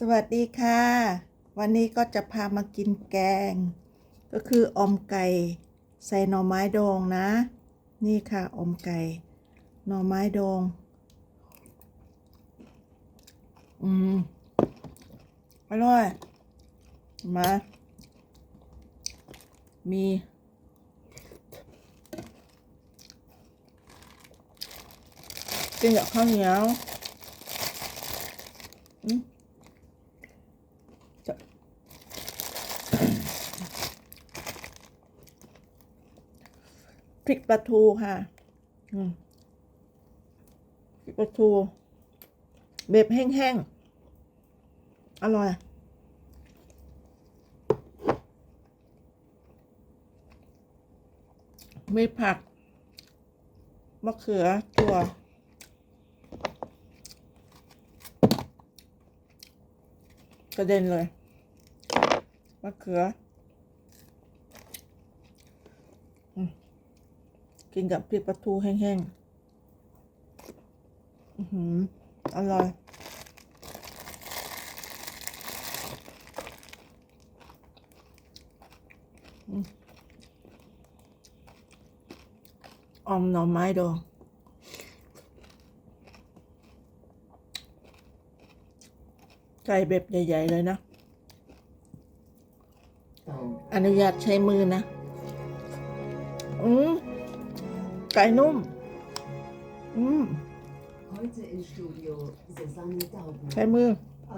สวัสดีค่ะ วันนี้ก็จะพามากินแกง ก็คืออมไก่ใส่หน่อไม้ดองนะ นี่ค่ะอมไก่หน่อไม้ดองอืมอร่อยมามีกินกับข้าวเหนียวอืม พริกปลาทูค่ะอืมพริกปลาทูแบบแห้งๆ อร่อย มีผัก มะเขือถั่วกระเด็นเลย มะเขืออื กินกับพริกปลาทูแห้งๆ อือหือ อร่อยออมหน่อไม้ดองไก่แบบใหญ่ ๆ เลยนะ อนุญาตใช้มือนะ ไก่นุ่ม อืม Heute im Studio Susanne ใช้ Daubner. มือ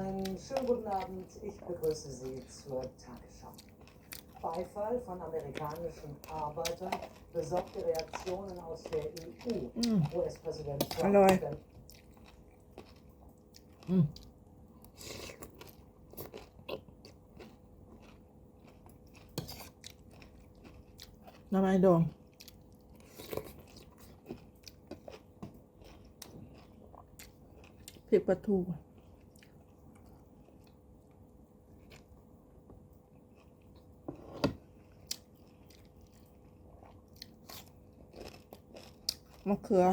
Einen schönen guten Abend. Ich begrüße Sie zur Tagesschau. Beifall von amerikanischen Arbeitern, besorgte Reaktionen aus der EU. อืม US-Präsident Hallo. Trump อืมหน่อไม้ดอง พริกปลาทูมะเขือ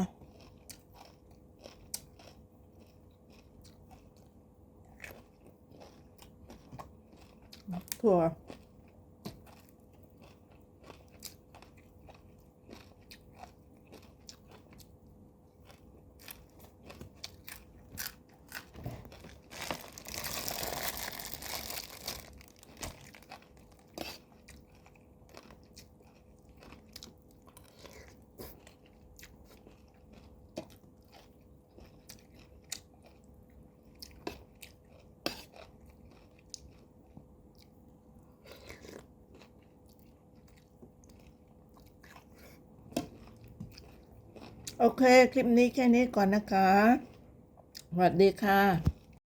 ถั่ว โอเค คลิปนี้แค่นี้ก่อนนะคะ สวัสดีค่ะ